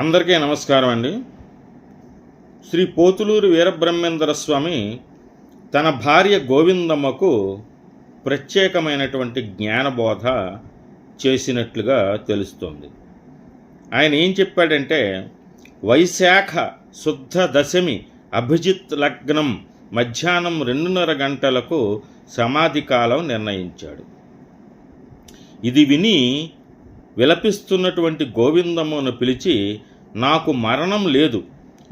అందరికీ నమస్కారం అండి. శ్రీ పోతులూరు వీరబ్రహ్మేంద్ర స్వామి తన భార్య గోవిందమ్మకు ప్రత్యేకమైనటువంటి జ్ఞానబోధ చేసినట్లుగా తెలుస్తుంది. ఆయన ఏం చెప్పాడంటే వైశాఖ శుద్ధ దశమి అభిజిత్ లగ్నం మధ్యాహ్నం రెండున్నర గంటలకు సమాధి కాలం నిర్ణయించాడు. ఇది విని విలపిస్తున్నటువంటి గోవిందమ్మను పిలిచి నాకు మరణం లేదు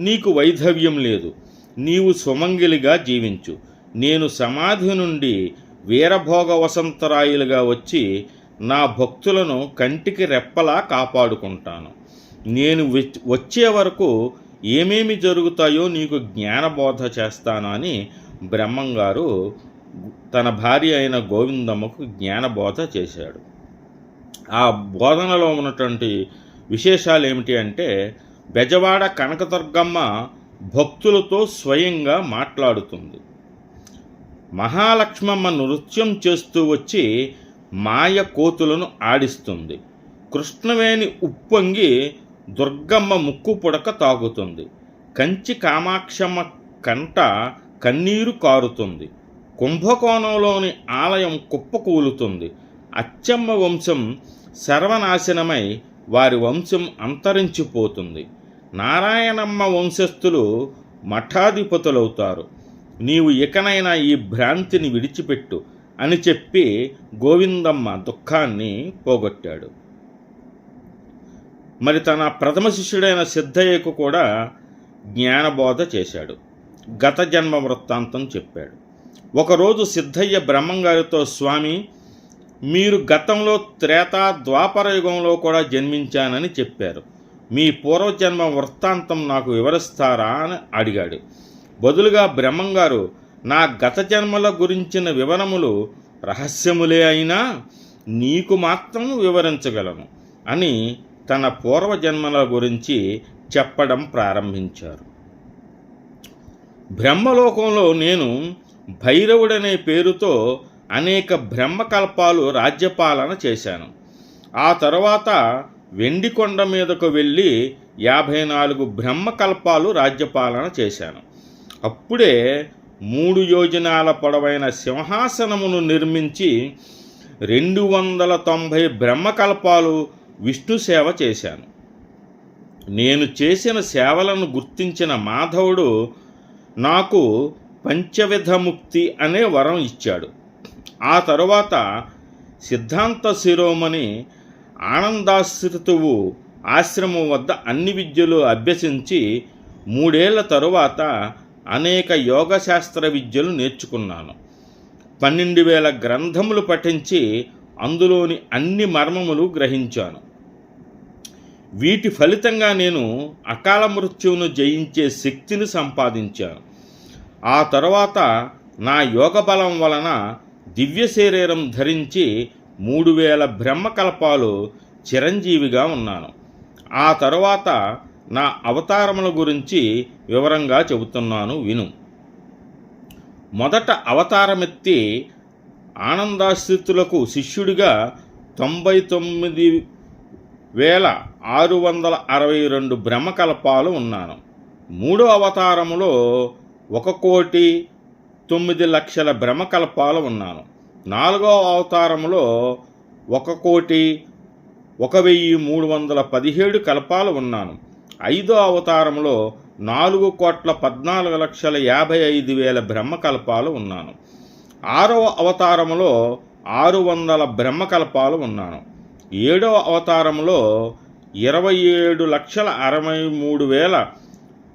నీకు వైధవ్యం లేదు నీవు సుమంగిలిగా జీవించు. నేను సమాధి నుండి వీరభోగ వసంతరాయులుగా వచ్చి నా భక్తులను కంటికి రెప్పలా కాపాడుకుంటాను. నేను వచ్చే వరకు ఏమేమి జరుగుతాయో నీకు జ్ఞానబోధ చేస్తాను అని బ్రహ్మంగారు తన భార్య అయిన గోవిందమ్మకు జ్ఞానబోధ చేశాడు. ఆ బోధనలో ఉన్నటువంటి విశేషాలు ఏమిటి అంటే బెజవాడ కనకదుర్గమ్మ భక్తులతో స్వయంగా మాట్లాడుతుంది. మహాలక్ష్మమ్మ నృత్యం చేస్తూ వచ్చి మాయ కోతులను ఆడిస్తుంది. కృష్ణవేణి ఉప్పొంగి దుర్గమ్మ ముక్కు పుడక తాగుతుంది. కంచి కామాక్షమ్మ కంట కన్నీరు కారుతుంది. కుంభకోణంలోని ఆలయం కుప్పకూలుతుంది. అచ్చమ్మ వంశం సర్వనాశనమై వారి వంశం అంతరించిపోతుంది. నారాయణమ్మ వంశస్థులు మఠాధిపతులవుతారు. నీవు ఇకనైనా ఈ భ్రాంతిని విడిచిపెట్టు అని చెప్పి గోవిందమ్మ దుఃఖాన్ని పోగొట్టాడు. మరి తన ప్రథమ శిష్యుడైన సిద్ధయ్యకు కూడా జ్ఞానబోధ చేశాడు. గత జన్మ వృత్తాంతం చెప్పాడు. ఒకరోజు సిద్ధయ్య బ్రహ్మంగారితో స్వామి మీరు గతంలో త్రేతా ద్వాపర యుగంలో కూడా జన్మించానని చెప్పారు. మీ పూర్వజన్మ వృత్తాంతం నాకు వివరిస్తారా అని అడిగాడు. బదులుగా బ్రహ్మంగారు నా గత జన్మల గురించిన వివరములు రహస్యములే అయినా నీకు మాత్రం వివరించగలను అని తన పూర్వజన్మల గురించి చెప్పడం ప్రారంభించారు. బ్రహ్మలోకంలో నేను భైరవుడనే పేరుతో అనేక బ్రహ్మకల్పాలు రాజ్యపాలన చేశాను. ఆ తర్వాత వెండికొండ మీదకు వెళ్ళి యాభై నాలుగు బ్రహ్మకల్పాలు రాజ్యపాలన చేశాను. అప్పుడే మూడు యోజనాల పొడవైన సింహాసనమును నిర్మించి రెండు వందల తొంభై బ్రహ్మకల్పాలు విష్ణు సేవ చేశాను. నేను చేసిన సేవలను గుర్తించిన మాధవుడు నాకు పంచవిధముక్తి అనే వరం ఇచ్చాడు. ఆ తరువాత సిద్ధాంత శిరోమణి ఆనందాశ్రితువు ఆశ్రమం వద్ద అన్ని విద్యలు అభ్యసించి మూడేళ్ళ తరువాత అనేక యోగశాస్త్ర విద్యలు నేర్చుకున్నాను. పన్నెండు వేల గ్రంథములు పఠించి అందులోని అన్ని మర్మములు గ్రహించాను. వీటి ఫలితంగా నేను అకాల మృత్యువును జయించే శక్తిని సంపాదించాను. ఆ తరువాత నా యోగ బలం వలన దివ్య శరీరం ధరించి మూడు వేల బ్రహ్మకల్పాలు చిరంజీవిగా ఉన్నాను. ఆ తరువాత నా అవతారముల గురించి వివరంగా చెబుతున్నాను విను. మొదట అవతారమెత్తి ఆనందాశ్రితులకు శిష్యుడిగా తొంభై తొమ్మిది వేల ఆరు వందల అరవై రెండు బ్రహ్మకల్పాలు ఉన్నాను. మూడో అవతారములో ఒక కోటి తొమ్మిది లక్షల భ్రమకల్పాలు ఉన్నాను. నాలుగో అవతారంలో ఒక కోటి ఒక వెయ్యి మూడు వందల పదిహేడు కల్పాలు ఉన్నాను. ఐదో అవతారంలో నాలుగు కోట్ల పద్నాలుగు లక్షల యాభై ఐదు వేల బ్రహ్మకల్పాలు ఉన్నాను. ఆరవ అవతారములో ఆరు వందల బ్రహ్మకల్పాలు ఉన్నాను. ఏడవ అవతారంలో ఇరవై ఏడు లక్షల అరవై మూడు వేల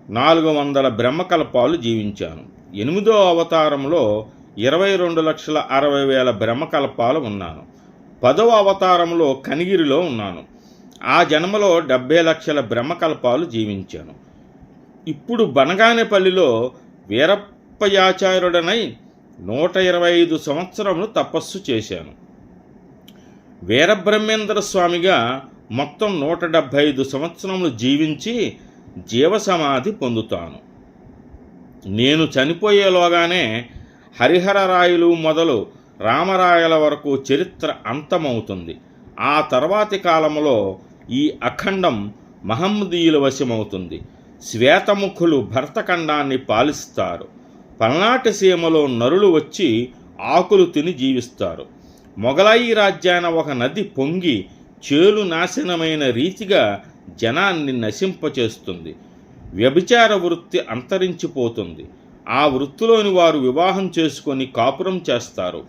నాలుగు వందల బ్రహ్మకల్పాలు జీవించాను. ఎనిమిదో అవతారంలో ఇరవై రెండు లక్షల అరవై వేల బ్రహ్మకల్పాలు ఉన్నాను. పదవ అవతారంలో కనిగిరిలో ఉన్నాను. ఆ జన్మలో డెబ్బై లక్షల బ్రహ్మకల్పాలు జీవించాను. ఇప్పుడు బనగానేపల్లిలో వీరప్పయాచార్యుడనై నూట ఇరవై ఐదు సంవత్సరములు తపస్సు చేశాను. వీరబ్రహ్మేంద్ర స్వామిగా మొత్తం నూట డెబ్భై ఐదు సంవత్సరములు జీవించి జీవసమాధి పొందుతాను. నేను చనిపోయేలోగానే హరిహరరాయలు మొదలు రామరాయల వరకు చరిత్ర అంతమవుతుంది. ఆ తర్వాతి కాలంలో ఈ అఖండం మహమ్మదీయుల వశమవుతుంది. శ్వేతముఖులు భర్తఖండాన్ని పాలిస్తారు. పల్నాటి సీమలో నరులు వచ్చి ఆకులు తిని జీవిస్తారు. మొగలాయి రాజ్యాన ఒక నది పొంగి చేలు నాశనమైన రీతిగా జనాన్ని నశింపచేస్తుంది. వ్యభిచార వృత్తి అంతరించిపోతుంది. ఆ వృత్తిలోని వారు వివాహం చేసుకొని కాపురం చేస్తారు.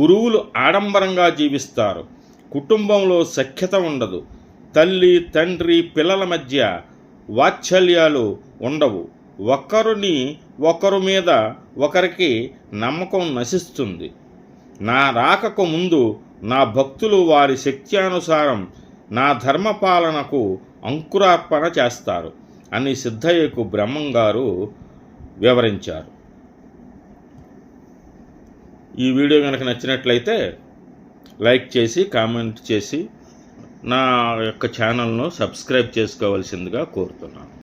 గురువులు ఆడంబరంగా జీవిస్తారు. కుటుంబంలో సఖ్యత ఉండదు. తల్లి తండ్రి పిల్లల మధ్య వాత్సల్యాలు ఉండవు. ఒకరిని ఒకరి మీద ఒకరికి నమ్మకం నశిస్తుంది. నా రాకకు ముందు నా భక్తులు వారి శక్త్యానుసారం నా ధర్మపాలనకు అంకురార్పణ చేస్తారు. అని సిద్ధయ్యకు బ్రహ్మంగారు వివరించారు. ఈ వీడియో కనుక నచ్చినట్లయితే లైక్ చేసి కామెంట్ చేసి నా యొక్క ఛానల్ను సబ్స్క్రైబ్ చేసుకోవాల్సిందిగా కోరుతున్నాను.